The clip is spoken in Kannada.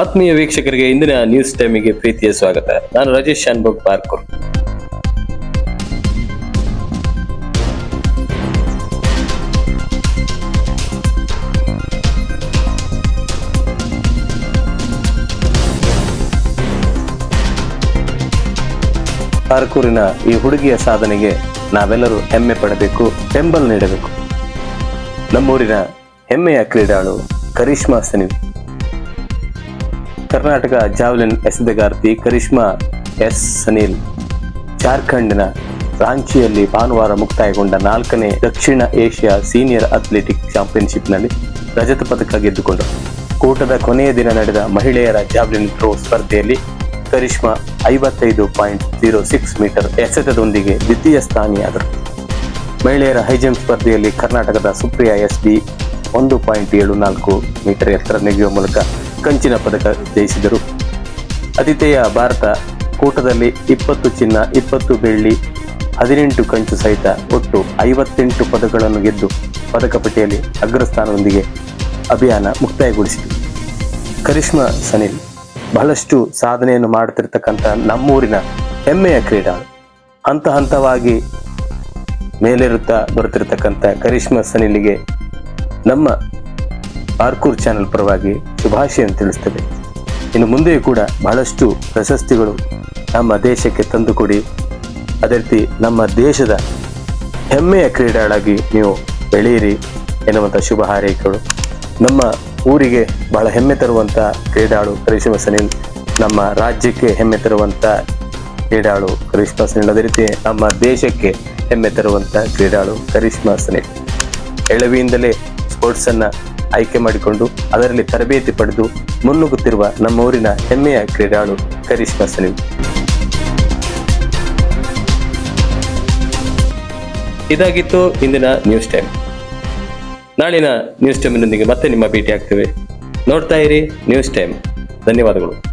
ಆತ್ಮೀಯ ವೀಕ್ಷಕರಿಗೆ ಇಂದಿನ ನ್ಯೂಸ್ ಟೈಮಿಗೆ ಪ್ರೀತಿಯ ಸ್ವಾಗತ. ನಾನು ರಾಜೇಶ್ ಶಾನ್ಭೋಗ್ ಪಾರ್ಕೂರ್. ಪಾರ್ಕೂರಿನ ಈ ಹುಡುಗಿಯ ಸಾಧನೆಗೆ ನಾವೆಲ್ಲರೂ ಹೆಮ್ಮೆ ಪಡಬೇಕು, ಬೆಂಬಲ ನೀಡಬೇಕು. ನಮ್ಮೂರಿನ ಹೆಮ್ಮೆಯ ಕ್ರೀಡಾಳು ಕರಿಷ್ಮಾ ಸನಿಲ್ ಕರ್ನಾಟಕ ಜಾವ್ಲಿನ್ ಎಸೆದಗಾರ್ತಿ ಕರಿಷ್ಮಾ ಎಸ್ ಸನಿಲ್. ಜಾರ್ಖಂಡ್ನ ರಾಂಚಿಯಲ್ಲಿ ಭಾನುವಾರ ಮುಕ್ತಾಯಗೊಂಡ ನಾಲ್ಕನೇ ದಕ್ಷಿಣ ಏಷ್ಯಾ ಸೀನಿಯರ್ ಅಥ್ಲೆಟಿಕ್ ಚಾಂಪಿಯನ್ಶಿಪ್ನಲ್ಲಿ ರಜತ ಪದಕ ಗೆದ್ದುಕೊಂಡರು. ಕೂಟದ ಕೊನೆಯ ದಿನ ನಡೆದ ಮಹಿಳೆಯರ ಜಾವ್ಲಿನ್ ಥ್ರೋ ಸ್ಪರ್ಧೆಯಲ್ಲಿ ಕರಿಷ್ಮಾ ಐವತ್ತೈದು ಪಾಯಿಂಟ್ ಜೀರೋ ಸಿಕ್ಸ್ ಮೀಟರ್ ಎಸೆತದೊಂದಿಗೆ ದ್ವಿತೀಯ ಸ್ಥಾನಿಯಾದರು. ಮಹಿಳೆಯರ ಹೈಜಂಪ್ ಸ್ಪರ್ಧೆಯಲ್ಲಿ ಕರ್ನಾಟಕದ ಸುಪ್ರಿಯಾ ಎಸ್ ಡಿ ಒಂದು ಪಾಯಿಂಟ್ ಏಳು ನಾಲ್ಕು ಮೀಟರ್ ಎತ್ತರ ನೆಗೆಯುವ ಮೂಲಕ ಕಂಚಿನ ಪದಕ ಜಯಿಸಿದರು. ಅತಿಥೇಯ ಭಾರತ ಕೂಟದಲ್ಲಿ ಇಪ್ಪತ್ತು ಚಿನ್ನ, ಇಪ್ಪತ್ತು ಬೆಳ್ಳಿ, ಹದಿನೆಂಟು ಕಂಚು ಸಹಿತ ಒಟ್ಟು ಐವತ್ತೆಂಟು ಪದಕಗಳನ್ನು ಗೆದ್ದು ಪದಕ ಪಟ್ಟಿಯಲ್ಲಿ ಅಗ್ರಸ್ಥಾನದೊಂದಿಗೆ ಅಭಿಯಾನ ಮುಕ್ತಾಯಗೊಳಿಸಿತು. ಕರಿಷ್ಮಾ ಸನಿಲ್ ಬಹಳಷ್ಟು ಸಾಧನೆಯನ್ನು ಮಾಡುತ್ತಿರ್ತಕ್ಕಂಥ ನಮ್ಮೂರಿನ ಹೆಮ್ಮೆಯ ಕ್ರೀಡಾ ಹಂತ ಹಂತವಾಗಿ ಮೇಲೇರುತ್ತಾ ಬರುತ್ತಿರತಕ್ಕಂಥ ಕರಿಷ್ಮಾ ಸನಿಲಿಗೆ ನಮ್ಮ ಆರ್ಕೂರ್ ಚಾನೆಲ್ ಪರವಾಗಿ ಶುಭಾಶಯನ್ನು ತಿಳಿಸ್ತದೆ. ಇನ್ನು ಮುಂದೆಯೂ ಕೂಡ ಬಹಳಷ್ಟು ಪ್ರಶಸ್ತಿಗಳು ನಮ್ಮ ದೇಶಕ್ಕೆ ತಂದುಕೊಡಿ ಅದೇ ರೀತಿ ನಮ್ಮ ದೇಶದ ಹೆಮ್ಮೆಯ ಕ್ರೀಡಾಳಾಗಿ ನೀವು ಬೆಳೆಯಿರಿ ಎನ್ನುವಂಥ ಶುಭ ಹಾರೈಕೆಗಳು. ನಮ್ಮ ಊರಿಗೆ ಬಹಳ ಹೆಮ್ಮೆ ತರುವಂಥ ಕ್ರೀಡಾಳು ಕರಿಶ್ಮಾ ಸನಿಲ್, ನಮ್ಮ ರಾಜ್ಯಕ್ಕೆ ಹೆಮ್ಮೆ ತರುವಂಥ ಕ್ರೀಡಾಳು ಕರಿಶ್ಮಾ ಸನಿಲ್, ಅದೇ ರೀತಿ ನಮ್ಮ ದೇಶಕ್ಕೆ ಹೆಮ್ಮೆ ತರುವಂಥ ಕ್ರೀಡಾಳು ಕರಿಶ್ಮಾ ಸನಿಲ್. ಎಳವಿಯಿಂದಲೇ ಸ್ಪೋರ್ಟ್ಸ್ ಅನ್ನ ಆಯ್ಕೆ ಮಾಡಿಕೊಂಡು ಅದರಲ್ಲಿ ತರಬೇತಿ ಪಡೆದು ಮುನ್ನುಗ್ಗುತ್ತಿರುವ ನಮ್ಮ ಊರಿನ ಹೆಮ್ಮೆಯ ಕ್ರೀಡಾಳು ಕರಿಷ್ಮಾ ಸಲೀಂ ಇದಾಗಿತ್ತು ಇಂದಿನ ನ್ಯೂಸ್ ಟೈಮ್. ನಾಳಿನ ನ್ಯೂಸ್ ಟೈಮ್ನೊಂದಿಗೆ ಮತ್ತೆ ನಿಮ್ಮ ಭೇಟಿ ಆಗ್ತೇವೆ ನೋಡ್ತಾ ಇರಿ ನ್ಯೂಸ್ ಟೈಮ್. ಧನ್ಯವಾದಗಳು.